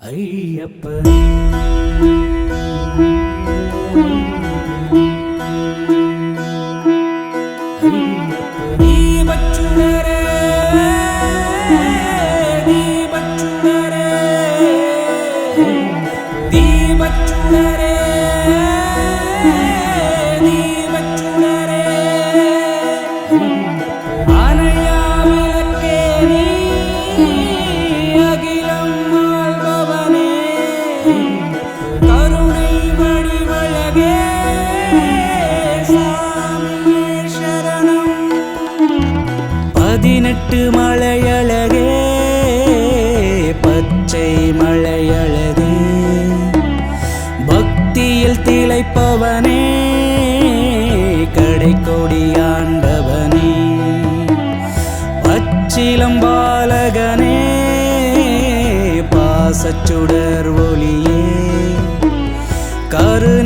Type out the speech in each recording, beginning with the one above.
ஐயப்பன் பதினெட்டு மலையழகே பச்சை மலையழகே. பக்தியில் திளைப்பவனே கடைக்கோடி ஆண்டவனே. பச்சிலம் பாலகனே பாசச்சுடர் कर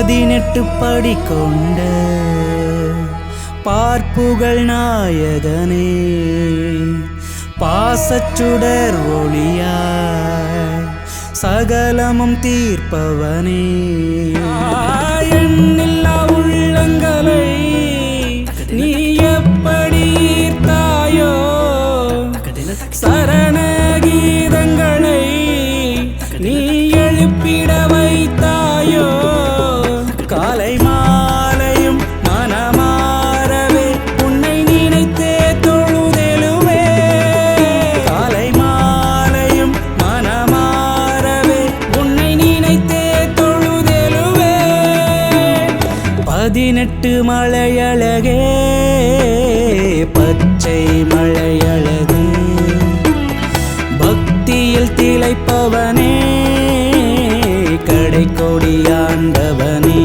പതിനെട്ട് പടിക്കൊണ്ട് പാർപ്പുകൾ നായകനേ പാസച്ചുടർ ഒളിയ സകലമും തീർപ്പവനേ. എണ്ണില്ല பதினெட்டு மலையழகே பச்சை மழையழகு பக்தியில் திளைப்பவனே கடை கொடியாண்டவனே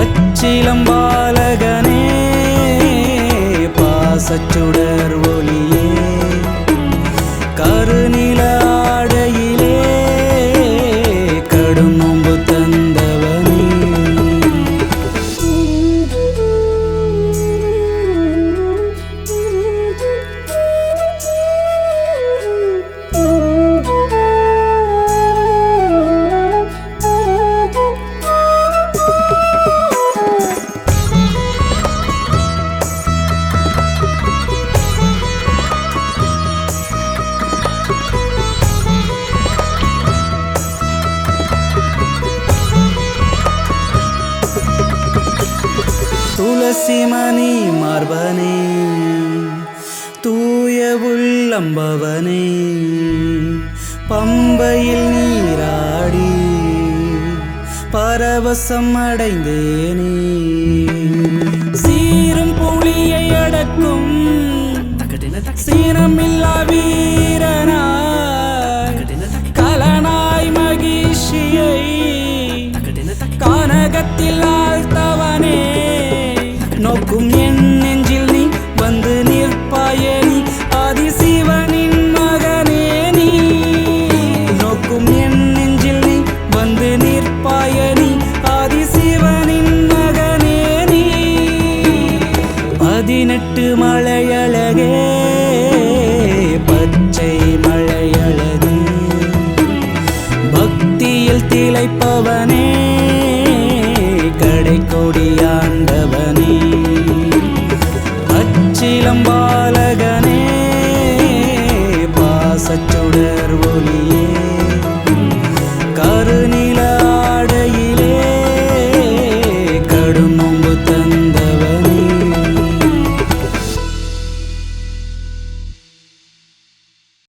அச்சிலம் பாலகனே பாசச்சுடன் துளசிமணி மார்பனே தூய உள்ளம்பவனே பம்பையில் நீராடி பரவசம் அடைந்தேனே.